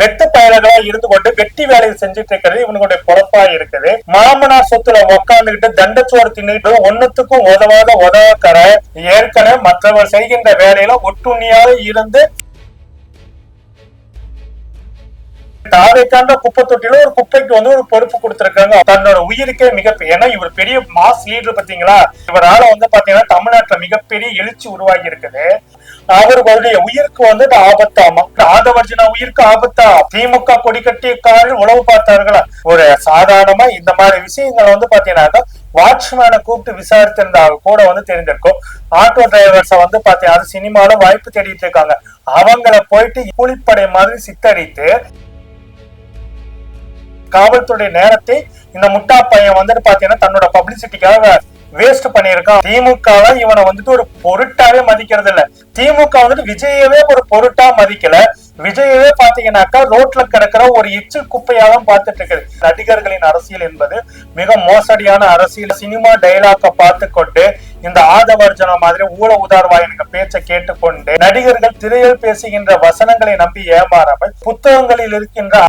வெட்டு பயலர்களா இருந்து கொண்டு வெட்டி வேலையை செஞ்சுட்டு இருக்கிறது இவனுடைய பொழப்பா இருக்குது. மாமனார் சொத்துல உக்காந்துகிட்டு தண்டச்சோறு தின்னுட்டு ஒன்னுத்துக்கும் உதவாத உதவக்கற ஏற்கனவே மற்றவர் செய்கின்ற வேலையில ஒட்டுண்ணியாக இருந்து தாவைக்காண்ட குப்பை தொட்டில ஒரு குப்பைக்கு வந்து ஒரு பொறுப்பு கொடுத்திருக்காங்க. தன்னோட உயிருக்கே மிக ஏன்னா இவர் பெரிய மாஸ் லீடர் பாத்தீங்களா இவரால வந்து பாத்தீங்கன்னா தமிழ்நாட்டுல மிகப்பெரிய எழுச்சி உருவாகி இருக்குது. அவர்களுடைய உயிருக்கு வந்து ஆபத்தாமா? ஆதவர்ஜினா உயிருக்கு ஆபத்தா? திமுக கொடி கட்டிய காரில் உழவு பார்த்தார்களா? ஒரு சாதாரணமா இந்த மாதிரி விஷயங்களை வந்து பாத்தீங்கன்னாக்கா வாட்ச்மேனை கூப்பிட்டு விசாரித்திருந்தா கூட வந்து தெரிஞ்சிருக்கும். ஆட்டோ டிரைவர்ஸை வந்து பாத்தீங்கன்னா அது சினிமால வாய்ப்பு தேடிட்டு இருக்காங்க. அவங்கள போயிட்டு கூலிப்படை மாதிரி சித்தரித்து காவல்துறை நேரத்தை இந்த முட்டா பையன் வந்துட்டு பாத்தீங்கன்னா தன்னோட பப்ளிசிட்டிக்காக வேஸ்ட் பண்ணியிருக்கான். திமுக இவனை வந்துட்டு ஒரு பொருட்டாவே மதிக்கிறது இல்ல திமுக வந்துட்டு விஜயவே ஒரு பொருட்டா மதிக்கல. விஜயவே பாத்தீங்கன்னாக்கா ரோட்ல கிடக்கிற ஒரு எச்சு குப்பையா தான் பார்த்துட்டு இருக்குது நடிகர்களின் அரசியல் என்பது மிக மோசடியான அரசியல். சினிமா டைலாக்க பார்த்து கொண்டு இந்த ஆதவர்ஜன மாதிரி ஊழ உதார்வாயனுக்கு பேச்சை கேட்டுக்கொண்டு நடிகர்கள் திரையில் பேசுகின்ற வசனங்களை நம்பி ஏமாறாமல் புத்தகங்களில் இருக்கின்ற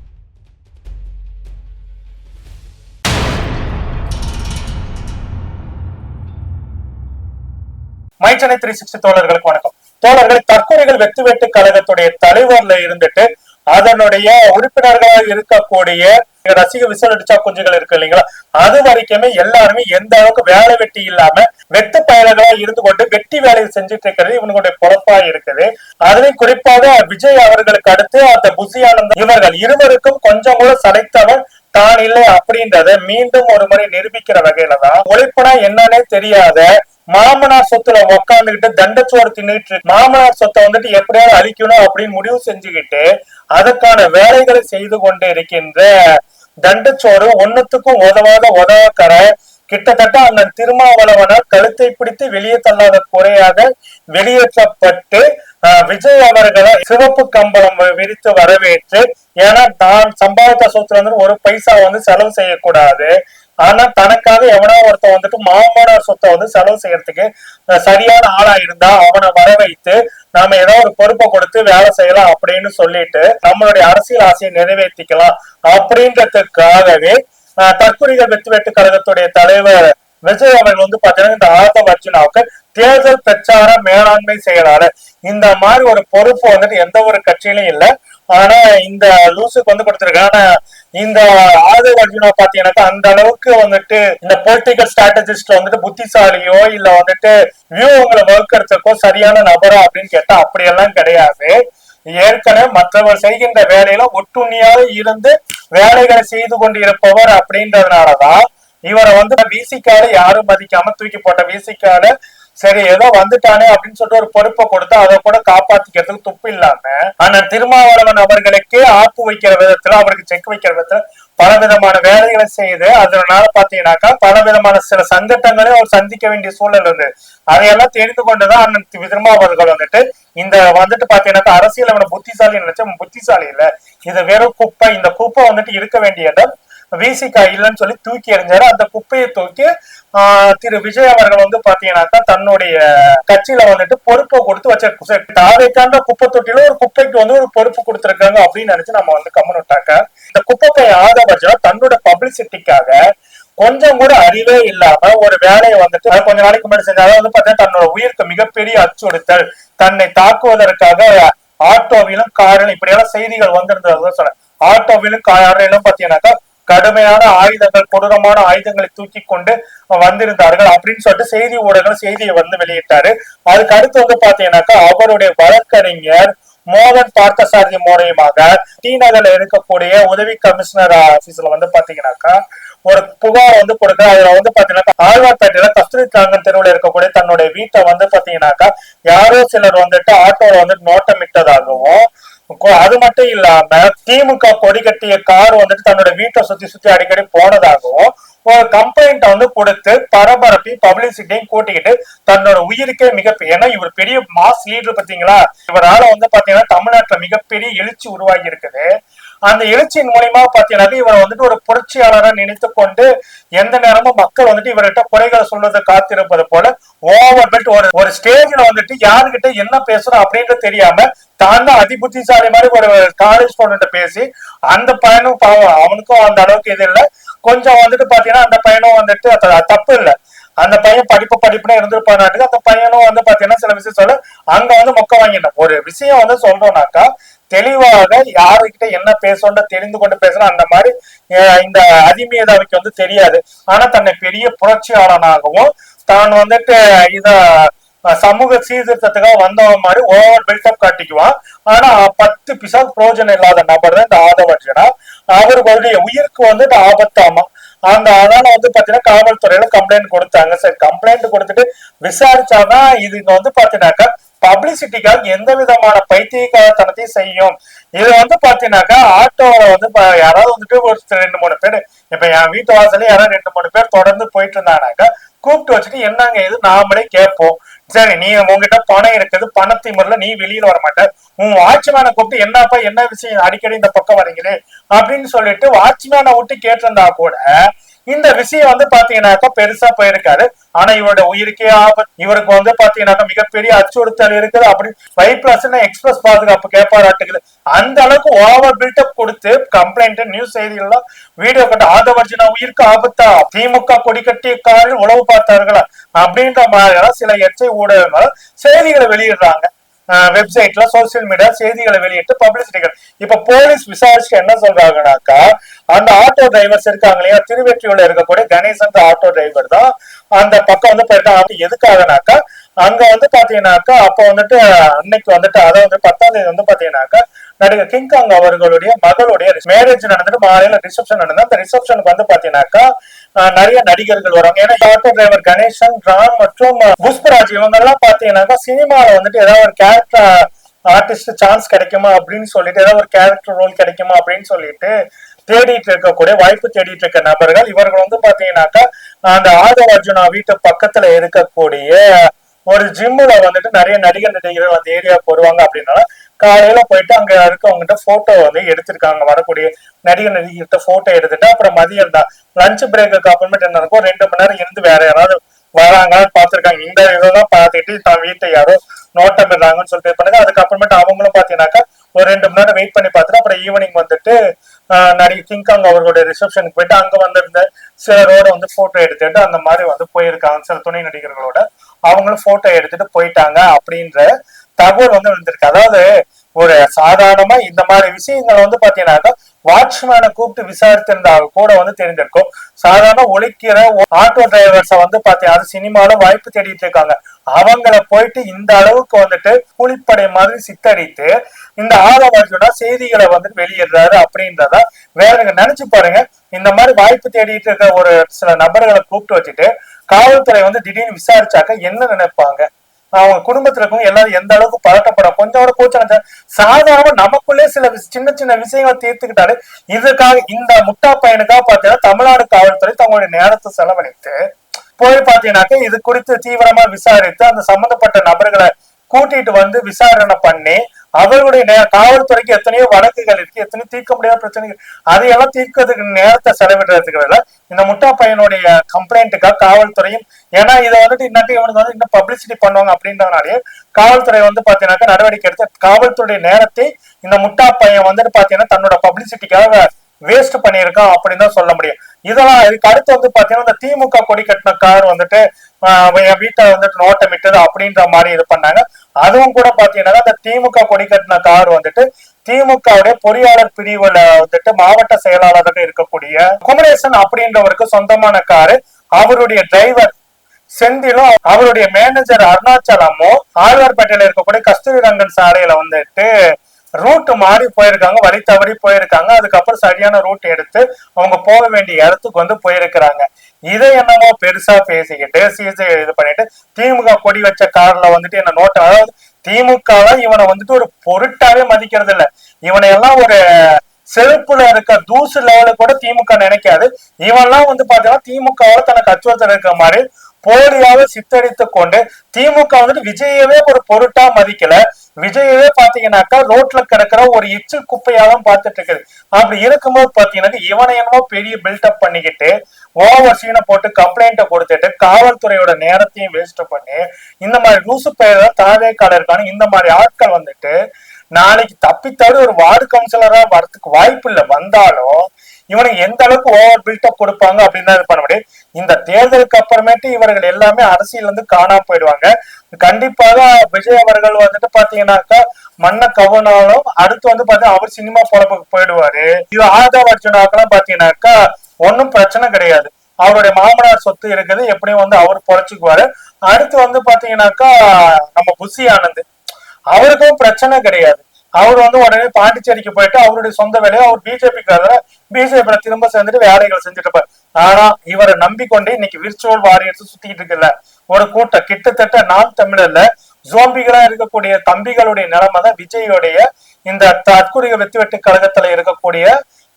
மைச்சனை த்ரீ சிக்ஸ்டி தோழர்களுக்கு வணக்கம். தோழர்கள் தற்கொலைகள் வெத்து வெட்டு கழகத்துடைய தலைவர்ல இருந்துட்டு அதனுடைய உறுப்பினர்களாக இருக்கக்கூடிய ரசிக விசலடிச்சா குஞ்சுகள் இருக்கு இல்லைங்களா? அது வரைக்குமே எல்லாருமே எந்த அளவுக்கு வேலை வெட்டி இல்லாம வெட்டு பயலர்களா இருந்து கொண்டு வெட்டி வேலையை செஞ்சுட்டு இருக்கிறது இவனுடைய பொழப்பா இருக்குது. அதுலயும் குறிப்பாக விஜய் அவர்களுக்கு அடுத்து அந்த புசியான இவர்கள் இருவருக்கும் கொஞ்சம் கூட சளைத்தவன் தான் இல்லை அப்படின்றத மீண்டும் ஒரு முறை நிரூபிக்கிற வகையில தான். உழைப்புனா என்னன்னே தெரியாத மாமனார் சொத்துல உக்காந்துகிட்டு தண்டச்சோறு தின்னுட்டு இருக்கு. மாமனார் சொத்தை வந்துட்டு எப்படியாவது அழிக்கணும் அப்படின்னு முடிவு செஞ்சுக்கிட்டு அதுக்கான வேலைகளை செய்து கொண்டு இருக்கின்ற தண்டச்சோறு ஒன்னுத்துக்கும் உதவாத உதவக்கர கிட்டத்தட்ட அந்த திருமாவளவனால் கழுத்தை பிடித்து வெளியே தள்ளாத குறையாக வெளியேற்றப்பட்டு விஜய் அவர்களை சிவப்பு கம்பளம் விரித்து வரவேற்று ஏன்னா தான் சம்பாதித்த சொத்துல வந்து ஒரு பைசா வந்து செலவு செய்யக்கூடாது ஆனா தனக்காக எவனோ ஒருத்தன் வந்துட்டு மாமனார் சொத்தை வந்து செலவு செய்யறதுக்கு சரியான ஆளா இருந்தா அவனை வர வைத்து நாம ஏதோ ஒரு பொறுப்பை கொடுத்து வேலை செய்யலாம் அப்படின்னு சொல்லிட்டு நம்மளுடைய அரசியல் ஆசையை நிறைவேற்றிக்கலாம் அப்படின்றதுக்காகவே அஹ், தற்கொலைகள் வெற்றி வெட்டு கழகத்துடைய தலைவர் விஜய் அவர்கள் வந்து பாத்தீங்கன்னா இந்த ஆதவ் அர்ஜுனாவுக்கு தேர்தல் பிரச்சார மேலாண்மை செயலாளர். இந்த மாதிரி ஒரு பொறுப்பு வந்துட்டு எந்த ஒரு கட்சியிலும் இல்லை. ஆனா இந்த லூசுக்கு வந்து கொடுத்திருக்காங்க இந்த ஆதவ் அர்ஜுனா பாத்தீங்கன்னாக்கா அந்த அளவுக்கு வந்துட்டு இந்த பொலிட்டிக்கல் ஸ்ட்ராட்டஜிஸ்ட் வந்துட்டு புத்திசாலியோ இல்ல வந்துட்டு வியூவங்களை வகுக்கிறதுக்கோ சரியான நபரா அப்படின்னு கேட்டா அப்படியெல்லாம் கிடையாது. ஏற்கனவே மற்றவர் செய்கின்ற வேலையில ஒட்டுண்ணியாக இருந்து வேலைகளை செய்து கொண்டு இருப்பவர் அப்படின்றதுனாலதான் இவரை வந்து விசிக்கால யாரும் மதிக்காம தூக்கி போட்ட விசிக்கால சரி ஏதோ வந்துட்டானே அப்படின்னு சொல்லிட்டு ஒரு பொறுப்பை கொடுத்து அதை கூட காப்பாத்திக்கிறதுக்கு துப்பு இல்லாம ஆனா திருமாவளவன் அவர்களுக்கு ஆப்பு வைக்கிற விதத்துல அவருக்கு செக் வைக்கிற விதத்துல பல விதமான வேலைகளை செய்து அதனால பாத்தீங்கன்னாக்கா பல விதமான சில சங்கட்டங்களையும் அவர் சந்திக்க வேண்டிய சூழல் இருந்து அதையெல்லாம் தெரிந்து கொண்டுதான் அண்ணன் திருமாவளவர்கள் வந்துட்டு இந்த வந்துட்டு பாத்தீங்கன்னாக்கா அரசியல் அவனை புத்திசாலி நினைச்சா புத்திசாலி இல்ல. இது வெறும் குப்பை. இந்த குப்பை வந்துட்டு இருக்க வேண்டிய இடம் விசிகா இல்லைன்னு சொல்லி தூக்கி எறிஞ்சாரு. அந்த குப்பையை தூக்கி திரு விஜய் அவர்கள் வந்து பாத்தீங்கன்னாக்கா தன்னுடைய கட்சியில வந்துட்டு பொறுப்பை கொடுத்து வச்ச தாவைக்காண்ட குப்பை தொட்டில ஒரு குப்பைக்கு வந்து ஒரு பொறுப்பு கொடுத்துருக்காங்க அப்படின்னு நினைச்சு நம்ம வந்து கம்மன் விட்டாக்க இந்த குப்பை பை தன்னோட பப்ளிசிட்டிக்காக கொஞ்சம் கூட அறிவே இல்லாம ஒரு வேலையை வந்துட்டு கொஞ்ச நாளைக்கு முன்னாடி செஞ்ச அதாவது வந்து பாத்தீங்கன்னா தன்னோட உயிருக்கு மிகப்பெரிய அச்சுறுத்தல் தன்னை தாக்குவதற்காக ஆட்டோவிலும் காரிலும் இப்படியெல்லாம் செய்திகள் வந்திருந்தது சொன்னேன். ஆட்டோவிலும் காரிலும் பாத்தீங்கன்னாக்கா கடுமையான ஆயுதங்கள் கொடூரமான ஆயுதங்களை தூக்கி கொண்டு வந்திருந்தார்கள் அப்படின்னு சொல்லிட்டு செய்தி ஊடகங்கள் செய்தியை வந்து வெளியிட்டாரு. அதுக்கு அடுத்து வந்து பாத்தீங்கன்னாக்கா அவருடைய வழக்கறிஞர் மோகன் பார்த்தசாரதி மூலியமாக டி நகர்ல இருக்கக்கூடிய உதவி கமிஷனர் ஆபீஸ்ல வந்து பாத்தீங்கன்னாக்கா ஒரு புகார் வந்து கொடுக்க அதுல வந்து பாத்தீங்கன்னா ஆழ்வார்பேட்டையில கஸ்தூரி தாங்கன் தெருவில் இருக்கக்கூடிய தன்னுடைய வீட்டை வந்து பாத்தீங்கன்னாக்கா யாரோ சிலர் வந்துட்டு ஆட்டோல வந்து நோட்டமிட்டதாகவும் அது மட்டும் இல்லாம திமுக கொடி கட்டிய கார் வந்துட்டு தன்னோட வீட்டை சுத்தி சுத்தி அடிக்கடி போனதாகவும் ஒரு கம்ப்ளைண்ட் வந்து கொடுத்து பரபரப்பி பப்ளிசிட்டியும் கூட்டிக்கிட்டு தன்னோட உயிருக்கே மிக ஏன்னா இவர் பெரிய மாஸ் லீடர் பாத்தீங்களா இவரால வந்து பாத்தீங்கன்னா தமிழ்நாட்டுல மிகப்பெரிய எழுச்சி உருவாகி இருக்குது. அந்த எழுச்சியின் மூலியமா பாத்தீங்கன்னாக்க இவரை வந்துட்டு ஒரு புரட்சியாளராக நினைத்து கொண்டு எந்த நேரமும் மக்கள் வந்துட்டு இவர்கிட்ட குறைகளை சொல்றதை காத்திருப்பது போல ஓவர் பெல்ட் ஒரு ஒரு ஸ்டேஜ்ல வந்துட்டு யாருகிட்ட என்ன பேசணும் அப்படின்றது தெரியாம தான் தான் அதி புத்திசாலி மாதிரி ஒரு காலேஜ் ஸ்டூடெண்ட் பேசி அந்த பையனும் பாவம் அவனுக்கும் அந்த அளவுக்கு இது இல்லை. கொஞ்சம் வந்துட்டு பாத்தீங்கன்னா அந்த பையனும் வந்துட்டு தப்பு இல்லை. அந்த பையன் படிப்பு படிப்புனா இருந்திருப்பானாட்டுக்கு அந்த பையனும் வந்து பாத்தீங்கன்னா சில விஷயம் சொல்ல அங்க வந்து மொக்க வாங்கிடணும். ஒரு விஷயம் வந்து சொல்றோம்னாக்கா தெளிவாக யாருக்கிட்ட என்ன பேசணும்னு தெரிந்து கொண்டு பேசணும் அந்த மாதிரி இந்த அதிமேதாவிக்கு வந்து தெரியாது. ஆனா தன்னை பெரிய புரட்சியாளனாகவும் தான் வந்துட்டு இத சமூக சீர்திருத்தத்துக்காக வந்தவன் மாதிரி ஓவர் பில்டப் காட்டிக்குவான். ஆனா பத்து பிசால் பிரோஜனம் இல்லாத நபர் தான் இந்த ஆதவர்ஜனா. அவர்களுடைய உயிருக்கு வந்துட்டு ஆபத்தாமா? அந்த அதனால வந்து பாத்தீங்கன்னா காவல்துறையில கம்ப்ளைண்ட் கொடுத்தாங்க. சரி கம்ப்ளைண்ட் கொடுத்துட்டு விசாரிச்சாதான் இது வந்து பாத்தீங்கன்னாக்கா பப்ளிசிட்டிக்காக எந்த விதமான பைத்தியக்காரத்தனத்தையும் செய்யும். இது வந்து பாத்தீங்கன்னாக்கா ஆட்டோல வந்து யாராவது வந்துட்டு ஒரு ரெண்டு மூணு பேர் இப்ப என் வீட்டு வாசல்ல யாராவது ரெண்டு மூணு பேர் தொடர்ந்து போயிட்டு இருந்தாங்கனாக்கா கூப்பிட்டு வச்சுட்டு என்னங்க இது நாமளே கேட்போம். சரி நீ உங்ககிட்ட பணம் இருக்குது பணத்திமுறையில நீ வெளியில வர மாட்ட உன் வாட்ச்மேனை கூப்பிட்டு என்னப்பா என்ன விஷயம் அடிக்கடி இந்த பக்கம் வரீங்களே அப்படின்னு சொல்லிட்டு வாட்ச்மேனை விட்டு கேட்டிருந்தா கூட இந்த விஷயம் வந்து பாத்தீங்கன்னாக்கா பெருசா போயிருக்காரு. ஆனா இவரோட உயிருக்கே ஆபத்து. இவருக்கு வந்து பாத்தீங்கன்னாக்கா மிகப்பெரிய அச்சுறுத்தல் இருக்குது. அப்படி ஃபைவ் பிளஸ் எக்ஸ்பிரஸ் பாதுகாப்பு கேட்பாராட்டுக்குது அந்த அளவுக்கு ஓவர் பில்டப் கொடுத்து கம்ப்ளைண்ட் நியூஸ் செய்திகள்லாம் வீடியோ கட்ட ஆதவர்ஜினா உயிருக்கு ஆபத்தா? திமுக கொடி கட்டிய காரில் உழவு பார்த்தார்களா? அப்படின்ற மாதிரியான சில எச்சை ஊடகங்கள் செய்திகளை வெளியிடுறாங்க. வெப்சைட்ல சோசியல் மீடியா செய்திகளை வெளியிட்டு பப்ளிசிட்டிகள் இப்ப போலீஸ் விசாரிச்சு என்ன சொல்றாங்கனாக்கா அந்த ஆட்டோ டிரைவர்ஸ் இருக்காங்க இல்லையா திருவெற்றியூர்ல இருக்கக்கூடிய கணேசன் ஆட்டோ டிரைவர் தான் அந்த பக்கம் வந்து போயிருக்காங்க அது எதுக்காகனாக்கா அங்க வந்து பாத்தீங்கன்னாக்கா அப்ப வந்துட்டு அன்னைக்கு வந்துட்டு அதாவது பத்தாம் தேதி வந்து பாத்தீங்கன்னாக்கா நடிகர் கிங்காங் அவர்களுடைய மகளுடைய மேரேஜ் நடந்துட்டு மாலையில ரிசப்ஷன் நடந்தது. அந்த ரிசப்ஷனுக்கு வந்து பாத்தீங்கன்னாக்கா நிறைய நடிகர்கள் வருவாங்க ஏன்னா ஆட்டோ டிரைவர் கணேசன் ராம் மற்றும் புஷ்பராஜ் இவங்க எல்லாம் பாத்தீங்கன்னாக்கா சினிமால வந்துட்டு ஏதாவது ஒரு கேரக்டர் ஆர்டிஸ்ட் சான்ஸ் கிடைக்குமா அப்படின்னு சொல்லிட்டு ஏதாவது ஒரு கேரக்டர் ரோல் கிடைக்குமா அப்படின்னு சொல்லிட்டு தேடிட்டு இருக்கக்கூடிய வாய்ப்பு தேடிட்டு இருக்க நபர்கள் இவர்கள் வந்து பாத்தீங்கன்னாக்கா அந்த ஆதவ அர்ஜுனா வீட்டு பக்கத்துல இருக்கக்கூடிய ஒரு ஜிம்முல வந்துட்டு நிறைய நடிகர் நடிகர்கள் அந்த ஏரியா வருவாங்க அப்படின்னால காலையில போயிட்டு அங்க இருக்கவங்ககிட்ட போட்டோ வந்து எடுத்திருக்காங்க. வரக்கூடிய நடிகர் நடிகர்கிட்ட போட்டோ எடுத்துட்டு அப்புறம் மதியம் தான். லஞ்ச் பிரேக்கு அப்புறமேட்டு என்ன இருக்கும் ரெண்டு மணி நேரம் இருந்து வேற யாராவது வராங்கன்னு பார்த்திருக்காங்க. இந்த இதெல்லாம் பார்த்துட்டு தான் வீட்டை யாரோ நோட்டமிடுறாங்கன்னு சொல்லிட்டு பண்ணுங்க அதுக்கப்புறமேட்டு அவங்களும் பாத்தீங்கன்னாக்கா ஒரு ரெண்டு மணி நேரம் வெயிட் பண்ணி பார்த்துட்டு அப்புறம் ஈவினிங் வந்துட்டு நடிகை கிங்காங் அவர்களுடைய ரிசப்ஷனுக்கு போயிட்டு அங்க வந்திருந்த சிலரோட வந்து போட்டோ எடுத்துட்டு அந்த மாதிரி வந்து போயிருக்காங்க. சில துணை நடிகர்களோட அவங்களும் போட்டோ எடுத்துட்டு போயிட்டாங்க அப்படின்ற தகவல் வந்து வந்திருக்கு. அதாவது ஒரு சாதாரணமா இந்த மாதிரி விஷயங்கள் வந்து பாத்தீங்கன்னாக்கா வாட்ச்மேனை கூப்பிட்டு விசாரித்திருந்தா கூட வந்து தெரிஞ்சிருக்கும். சாதாரண ஒழிக்கிற ஆட்டோ டிரைவர்ஸ வந்து பாத்தீங்கன்னா அது சினிமால வாய்ப்பு தேடிட்டு இருக்காங்க. அவங்கள போயிட்டு இந்த அளவுக்கு வந்துட்டு கூலிப்படை மாதிரி சித்தரித்து இந்த ஆதவர்ஜுனா செய்திகளை வந்துட்டு வெளியிடுறாரு அப்படின்றத வேற நினைச்சு பாருங்க. இந்த மாதிரி வாய்ப்பு தேடிட்டு இருக்க ஒரு சில நபர்களை கூப்பிட்டு வச்சுட்டு காவல்துறை வந்து திடீர்னு விசாரிச்சாக்க என்ன நினைப்பாங்க? அவங்க குடும்பத்துல இருக்கவங்க எல்லாரும் எந்த அளவுக்கு பழக்கப்பட கொஞ்சம் கூட கூச்சம் சாதாரண நமக்குள்ளே சில விஷ- சின்ன சின்ன விஷயங்களை தீர்த்துக்கிட்டாரு இதுக்காக இந்த முட்டா பையனுக்காக பாத்தீங்கன்னா தமிழ்நாடு காவல்துறை தங்களுடைய நேரத்தை செலவழித்து போய் பாத்தீங்கன்னாக்க இது குறித்து தீவிரமா விசாரித்து அந்த சம்பந்தப்பட்ட நபர்களை கூட்டிட்டு வந்து விசாரணை பண்ணி அவர்களுடைய நே- காவல்துறைக்கு எத்தனையோ வழக்குகள் இருக்கு எத்தனையோ தீர்க்க முடியாத பிரச்சனைகள் அதையெல்லாம் தீர்க்கிறதுக்கு நேரத்தை செலவிடுறதுக்கு பதிலா இந்த முட்டா பையனுடைய கம்ப்ளைண்ட்டுக்காக காவல்துறையும் ஏன்னா இதை வந்துட்டு இன்னாட்டி இவனுக்கு வந்து இன்னும் பப்ளிசிட்டி பண்ணுவாங்க அப்படின்றதுனாலே காவல்துறை வந்து பாத்தீங்கன்னாக்கா நடவடிக்கை எடுத்து காவல்துறை நேரத்தை இந்த முட்டா பையன் வந்துட்டு பாத்தீங்கன்னா தன்னோட பப்ளிசிட்டிக்காக வேஸ்ட் பண்ணியிருக்கான் அப்படின்னு தான் சொல்ல முடியும். இதெல்லாம் இதுக்கு அடுத்து வந்து பாத்தீங்கன்னா இந்த திமுக கொடி கட்டின கார் வந்துட்டு என் வீட்டை வந்துட்டு நோட்டமிட்டது அப்படின்ற மாதிரி இது பண்ணாங்க. அதுவும் கூட பாத்தீங்கன்னா அந்த திமுக கொடி கட்டின கார் வந்துட்டு திமுகவுடைய பொறியாளர் பிரிவுல வந்துட்டு மாவட்ட செயலாளராக இருக்கக்கூடிய குமரேசன் அப்படின்றவருக்கு சொந்தமான காரு. அவருடைய டிரைவர் செந்திலும் அவருடைய மேனேஜர் அருணாச்சலமும் ஆழ்வார்பேட்டையில இருக்கக்கூடிய கஸ்தூரி ரங்கன் சாலையில வந்துட்டு ரூட் மாறி போயிருக்காங்க வழி தவறி போயிருக்காங்க. அதுக்கப்புறம் சரியான ரூட் எடுத்து அவங்க போக வேண்டிய இடத்துக்கு வந்து போயிருக்கிறாங்க. இதை என்னமோ பெருசா பேசிக்கிட்டு சிசி இது பண்ணிட்டு திமுக கொடி வச்ச கார்ல வந்துட்டு என்ன நோட்டு அதாவது திமுக இவனை வந்துட்டு ஒரு பொருட்டாவே மதிக்கிறது இல்ல இவனை எல்லாம் ஒரு செருப்புல இருக்க தூசு லெவலுக்கு கூட திமுக நினைக்காது. இவன்லாம் வந்து பாத்தீங்கன்னா திமுகவோட தனக்கு அச்சுறுத்தல் இருக்கிற மாதிரி போலியாக சித்தரித்து கொண்டு திமுக வந்துட்டு விஜயவே ஒரு பொருட்டா மதிக்கல. விஜயவே பாத்தீங்கன்னாக்கா ரோட்ல கிடக்கிற ஒரு எச்சு குப்பையா தான் பார்த்துட்டு இருக்குது அப்படி இருக்கும்போது பாத்தீங்கன்னா இவனை என்னமோ பெரிய பில்டப் பண்ணிக்கிட்டு ஓவர் சீனை போட்டு கம்ப்ளைண்ட்டை கொடுத்துட்டு காவல்துறையோட நேரத்தையும் வேஸ்ட் பண்ணி இந்த மாதிரி லூசு பெயர் தாவேக்கால இருக்கானு இந்த மாதிரி ஆட்கள் வந்துட்டு நாளைக்கு தப்பித்தாடி ஒரு வார்டு கவுன்சிலரா வரதுக்கு வாய்ப்பு இல்லை. வந்தாலும் இவனுக்கு எந்த அளவுக்கு ஓவர் பில்டப் கொடுப்பாங்க அப்படின்னு இது பண்ண முடியும். இந்த தேர்தலுக்கு அப்புறமேட்டு இவர்கள் எல்லாமே அரசியல் வந்து காணா போயிடுவாங்க. கண்டிப்பாக விஜய் அவர்கள் வந்துட்டு பாத்தீங்கன்னாக்கா மண்ண கவனாலும் அடுத்து வந்து பாத்தீங்கன்னா அவர் சினிமா பொழப்புக்கு போயிடுவாரு. இது ஆதவ அர்ஜுனாக்கெல்லாம் பாத்தீங்கன்னாக்கா ஒன்னும் பிரச்சனை கிடையாது. அவருடைய மாமனார் சொத்து இருக்குது எப்படியும் வந்து அவர் பொழைச்சுக்குவாரு. அடுத்து வந்து பாத்தீங்கன்னாக்கா நம்ம புசி ஆனந்த். அவருக்கும் பிரச்சனை கிடையாது. அவர் வந்து உடனே பாண்டிச்சேரிக்கு போயிட்டு அவருடைய சொந்த வேலையை அவர் பிஜேபிக்காக பிஜேபியில திரும்ப சேர்ந்துட்டு வேலைகள் செஞ்சுட்டு இருப்பார். ஆனா இவரை நம்பிக்கொண்டே இன்னைக்கு விர்ச்சுவல் வாரியர்ஸ் சுத்திட்டு இருக்குல்ல ஒரு கூட்டம் கிட்டத்தட்ட நாம் தமிழர்ல ஜோம்பிகளா இருக்கக்கூடிய தம்பிகளுடைய நிலைமை தான் விஜயோடைய இந்த தற்கொலை வெத்து வெட்டு கழகத்துல இருக்கக்கூடிய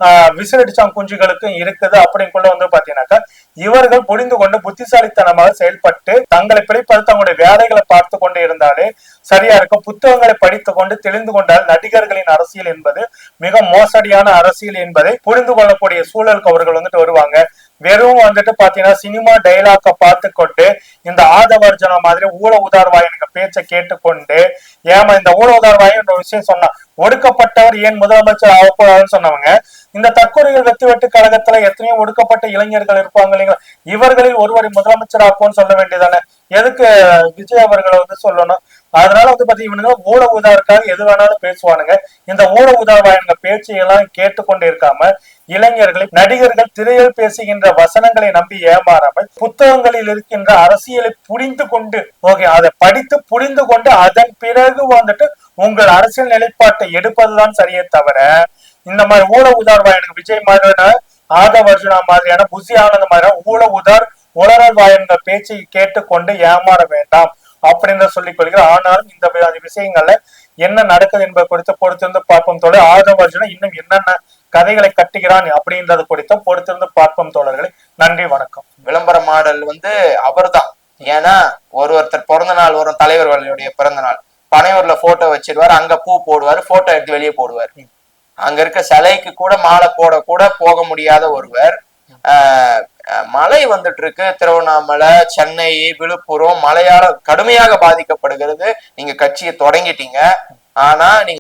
ஆஹ் விசிலடிச்சாங் குஞ்சுகளுக்கும் இருக்குது அப்படிங்குள்ள வந்து பாத்தீங்கன்னாக்கா இவர்கள் புரிந்து கொண்டு புத்திசாலித்தனமாக செயல்பட்டு தங்களை பிழைப்பது தங்களுடைய வேலைகளை பார்த்து கொண்டு இருந்தாலே சரியா இருக்கும். புத்தகங்களை படித்து கொண்டு தெரிந்து கொண்டால் நடிகர்களின் அரசியல் என்பது மிக மோசடியான அரசியல் என்பதை புரிந்து கொள்ளக்கூடிய சூழலுக்கு அவர்கள் வந்துட்டு வருவாங்க. வெறும் வந்துட்டு பாத்தீங்கன்னா சினிமா டைலாக்க பார்த்து கொண்டு இந்த ஆதவர்ஜன மாதிரி ஊழ உதார்வாயனுக்கு பேச்சை கேட்டுக்கொண்டு ஏமா இந்த ஊழ உதார்வாயன் விஷயம் சொன்னா ஒடுக்கப்பட்டவர் ஏன் முதலமைச்சர் ஆகக்கூடாதுன்னு சொன்னவங்க இந்த தற்கொலைகள் வெத்து வெட்டு கழகத்துல எத்தனையோ ஒடுக்கப்பட்ட இளைஞர்கள் இருப்பாங்க இல்லைங்களா? இவர்களில் ஒருவரை முதலமைச்சர் ஆக்கும்னு சொல்ல வேண்டியதானே? எதுக்கு விஜய் அவர்களை வந்து சொல்லணும்? அதனால வந்து பாத்தீங்கன்னா ஊழ உதாவுக்காக எது வேணாலும் பேசுவானுங்க. இந்த ஊழ உதாவாயனுங்க பேச்சையெல்லாம் கேட்டுக்கொண்டு இருக்காம இளைஞர்களை நடிகர்கள் திரையில் பேசுகின்ற வசனங்களை நம்பி ஏமாறாமல் புத்தகங்களில் இருக்கின்ற அரசியலை புரிந்து கொண்டு ஓகே அதை படித்து புரிந்து கொண்டு அதன் பிறகு வந்துட்டு உங்கள் அரசியல் நிலைப்பாட்டை எடுப்பதுதான் சரியே தவிர இந்த மாதிரி ஊழ உதார்வாயனுக்கு விஜய் மாதிரியான ஆதவ அர்ஜுனா மாதிரியான புசி ஆனந்த மாதிரியான ஊழ உதார் உளறல் வாயன்ற பேச்சை கேட்டுக்கொண்டு ஏமாற வேண்டாம் அப்படின்னு சொல்லிக் கொள்கிறேன் ஆனாலும் இந்த விஷயங்கள்ல என்ன நடக்குது என்பது குறித்து பொறுத்திருந்து பார்ப்போம் தோழர். ஆதவ அர்ஜுனா இன்னும் என்னென்ன கதைகளை கட்டுகிறான் அப்படின்றது குறித்து பொறுத்திருந்து பார்ப்போம் தோழர்களே. நன்றி வணக்கம். விளம்பர மாடல் வந்து அவர்தான். ஏன்னா ஒரு ஒருத்தர் பிறந்த நாள் வரும் தலைவர்களுடைய பிறந்த நாள். பனையூர்ல போட்டோ வச்சிருவாரு அங்க பூ போடுவாரு போட்டோ எடுத்து வெளியே போடுவார். அங்க இருக்க சிலைக்கு கூட மாலை போட கூட போக முடியாத ஒருவர் ஆஹ் மழை வந்துட்டு இருக்கு திருவண்ணாமலை சென்னை விழுப்புரம் மழையால கடுமையாக பாதிக்கப்படுகிறது. நீங்க கட்சியை தொடங்கிட்டீங்க. ஆனா நீங்க